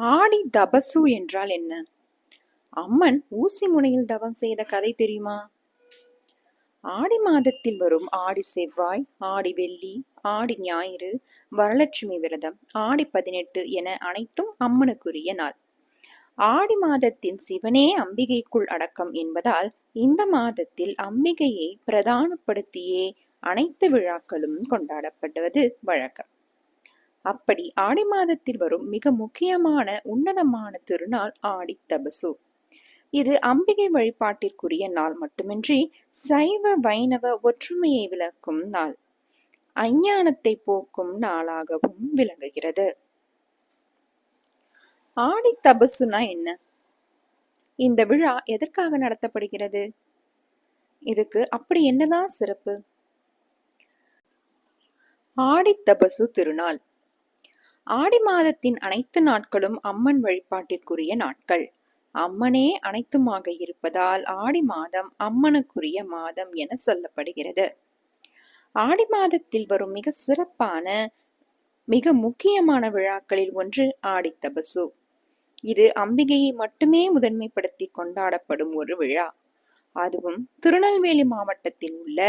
ஆடி தபசு என்றால் என்ன? அம்மன் ஊசி முனையில் தவம் செய்த கதை தெரியுமா? ஆடி மாதத்தில் வரும் ஆடி செவ்வாய் ஆடி வெள்ளி ஆடி ஞாயிறு வரலட்சுமி விரதம் ஆடி பதினெட்டு என அனைத்தும் அம்மனுக்குரிய நாள். ஆடி மாதத்தின் சிவனே அம்பிகைக்குள் அடக்கம் என்பதால் இந்த மாதத்தில் அம்பிகையை பிரதானப்படுத்தியே அனைத்து விழாக்களும் கொண்டாடப்படுவது வழக்கம். அப்படி ஆடி மாதத்தில் வரும் மிக முக்கியமான உன்னதமான திருநாள் ஆடி தபசு. இது அம்பிகை வழிபாட்டிற்குரிய நாள் மட்டுமின்றி சைவ வைணவ ஒற்றுமையை விளக்கும் நாள். அஞ்ஞானத்தை போக்கும் நாளாகவும் விளங்குகிறது. ஆடி தபசுனா என்ன? இந்த விழா எதற்காக நடத்தப்படுகிறது? இதுக்கு அப்படி என்னதான் சிறப்பு? ஆடி தபசு திருநாள். ஆடி மாதத்தின் அனைத்து நாட்களும் அம்மன் வழிபாட்டிற்குரிய நாட்கள். அம்மனே அனைத்துமாக இருப்பதால் ஆடி மாதம் அம்மனுக்குரிய மாதம் என சொல்லப்படுகிறது. ஆடி மாதத்தில் வரும் மிக சிறப்பான மிக முக்கியமான விழாக்களில் ஒன்று ஆடி தபசு இது அம்பிகையை மட்டுமே முதன்மைப்படுத்தி கொண்டாடப்படும் ஒரு விழா. அதுவும் திருநெல்வேலி மாவட்டத்தில் உள்ள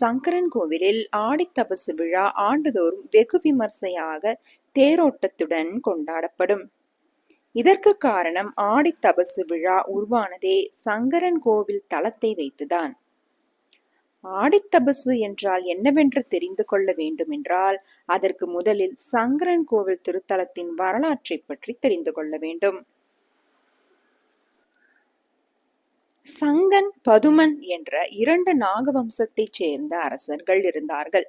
சங்கரன் கோவிலில் ஆடித்தபசு விழா ஆண்டுதோறும் வெகு விமர்சையாக தேரோட்டத்துடன் கொண்டாடப்படும். இதற்கு காரணம் ஆடித்தபசு விழா உருவானதே சங்கரன் கோவில் தளத்தை வைத்துதான். ஆடித்தபசு என்றால் என்னவென்று தெரிந்து கொள்ள வேண்டுமென்றால் அதற்கு முதலில் சங்கரன் கோவில் திருத்தலத்தின் வரலாற்றை பற்றி தெரிந்து கொள்ள வேண்டும். சங்கன் பதுமன் என்ற இரண்டு நாகவம்சத்தைச் சேர்ந்த அரசர்கள் இருந்தார்கள்.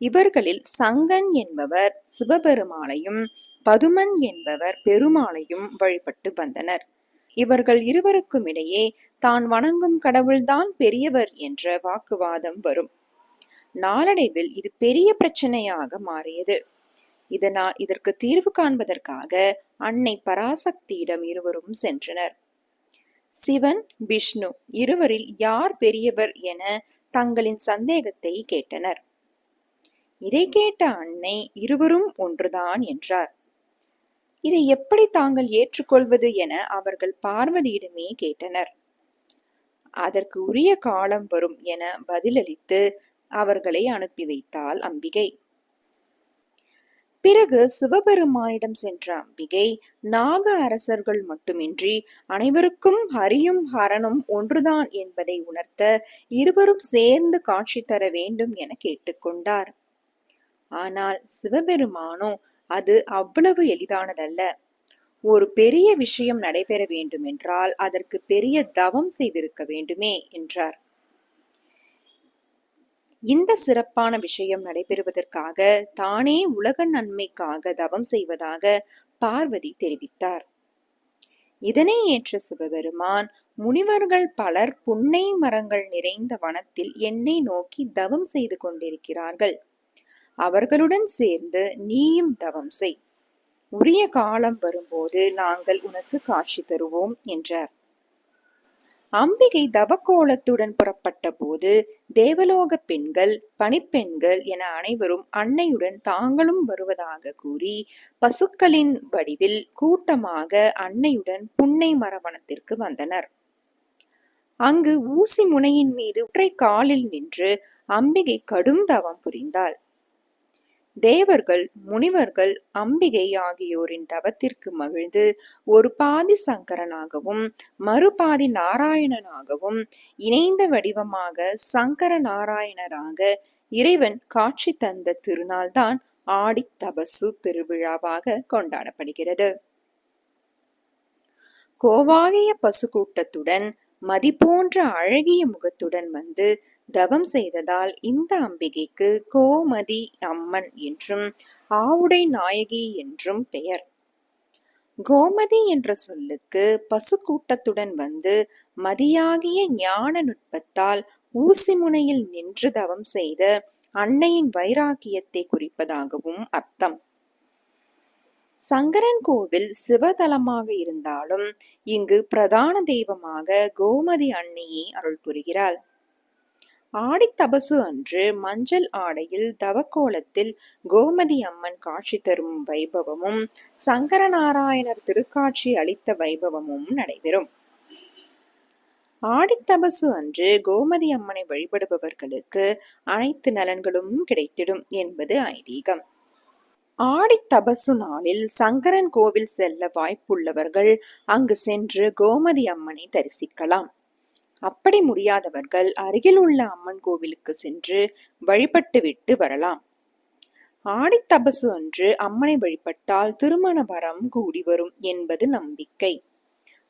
இவர்களில் சங்கன் என்பவர் சிவபெருமாளையும் பதுமன் என்பவர் பெருமாளையும் வழிபட்டு வந்தனர். இவர்கள் இருவருக்கும் இடையே தான் வணங்கும் கடவுள்தான் பெரியவர் என்ற வாக்குவாதம் வரும். நாளடைவில் இது பெரிய பிரச்சனையாக மாறியது. இதனால் இதற்கு தீர்வு காண்பதற்காக அன்னை பராசக்தியிடம் இருவரும் சென்றனர். சிவன் விஷ்ணு இருவரில் யார் பெரியவர் என தங்களின் சந்தேகத்தை கேட்டனர். இதை கேட்ட அன்னை இருவரும் ஒன்றுதான் என்றார். இதை எப்படி தாங்கள் ஏற்றுக்கொள்வது என அவர்கள் பார்வதியிடமே கேட்டனர். அதற்கு உரிய காலம் வரும் என பதிலளித்து அவர்களை அனுப்பி வைத்தாள் அம்பிகை. பிறகு சிவபெருமானிடம் சென்ற அம்பிகை நாக அரசர்கள் மட்டுமின்றி அனைவருக்கும் ஹரியும் ஹரனும் ஒன்றுதான் என்பதை உணர்த்த இருவரும் சேர்ந்து காட்சி தர வேண்டும் என கேட்டுக்கொண்டார். ஆனால் சிவபெருமானோ அது அவ்வளவு எளிதானதல்ல. ஒரு பெரிய விஷயம் நடைபெற வேண்டுமென்றால் அதற்கு பெரிய தவம் செய்திருக்க வேண்டுமே என்றார். இந்த சிறப்பான விஷயம் நடைபெறுவதற்காக தானே உலக நன்மைக்காக தவம் செய்வதாக பார்வதி தெரிவித்தார். இதனை ஏற்ற சிவபெருமான் முனிவர்கள் பலர் புன்னை மரங்கள் நிறைந்த வனத்தில் என்னை நோக்கி தவம் செய்து கொண்டிருக்கிறார்கள். அவர்களுடன் சேர்ந்து நீயும் தவம் செய். உரிய காலம் வரும்போது நாங்கள் உனக்கு காட்சி தருவோம் என்றார். அம்பிகை தவக்கோலத்துடன் புறப்பட்ட போது தேவலோக பெண்கள் பணிப்பெண்கள் என அனைவரும் அன்னையுடன் தாங்களும் வருவதாக கூறி பசுக்களின் வடிவில் கூட்டமாக அன்னையுடன் புன்னை மரவனத்திற்கு வந்தனர். அங்கு ஊசி முனையின் மீது ஒற்றை காலில் நின்று அம்பிகை கடும் தவம் புரிந்தாள். தேவர்கள் முனிவர்கள் அம்பிகை ஆகியோரின் தவத்திற்கு மகிழ்ந்து ஒரு பாதி சங்கரனாகவும் மறுபாதி நாராயணனாகவும் இணைந்த வடிவமாக சங்கர நாராயணராக இறைவன் காட்சி தந்த திருநாள்தான் ஆடி தபசு திருவிழாவாக கொண்டாடப்படுகிறது. கோவாகிய பசு கூட்டத்துடன் மதி போன்ற அழகிய முகத்துடன் வந்து தவம் செய்ததால் இந்த அம்பிகைக்கு கோமதி அம்மன் என்றும் ஆவுடை நாயகி என்றும் பெயர். கோமதி என்ற சொல்லுக்கு பசு கூட்டத்துடன் வந்து மதியாகிய ஞான நுட்பத்தால் ஊசி முனையில் நின்று தவம் செய்த அன்னையின் வைராக்கியத்தை குறிப்பதாகவும் அர்த்தம். சங்கரன் கோவில் சிவதலமாக இருந்தாலும் இங்கு பிரதான தெய்வமாக கோமதி அன்னையை அருள் புரிகிறாள். ஆடித்தபசு அன்று மஞ்சள் ஆடையில் தவக்கோலத்தில் கோமதி அம்மன் காட்சி தரும் வைபவமும் சங்கரநாராயணர் திருக்காட்சி அளித்த வைபவமும் நடைபெறும். ஆடித்தபசு அன்று கோமதி அம்மனை வழிபடுபவர்களுக்கு அனைத்து நலன்களும் கிடைத்திடும் என்பது ஐதீகம். ஆடித்தபசு நாளில் சங்கரன் கோவில் செல்ல வாய்ப்புள்ளவர்கள் அங்கு சென்று கோமதி அம்மனை தரிசிக்கலாம். அப்படி முடியாதவர்கள் அருகில் உள்ள அம்மன் கோவிலுக்கு சென்று வழிபட்டுவிட்டு வரலாம். ஆடித்தபசு அன்று அம்மனை வழிபட்டால் திருமண வரம் கூடி வரும் என்பது நம்பிக்கை.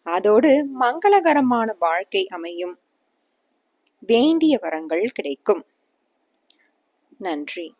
அதோடு மங்களகரமான வாழ்க்கை அமையும். வேண்டிய வரங்கள் கிடைக்கும். நன்றி.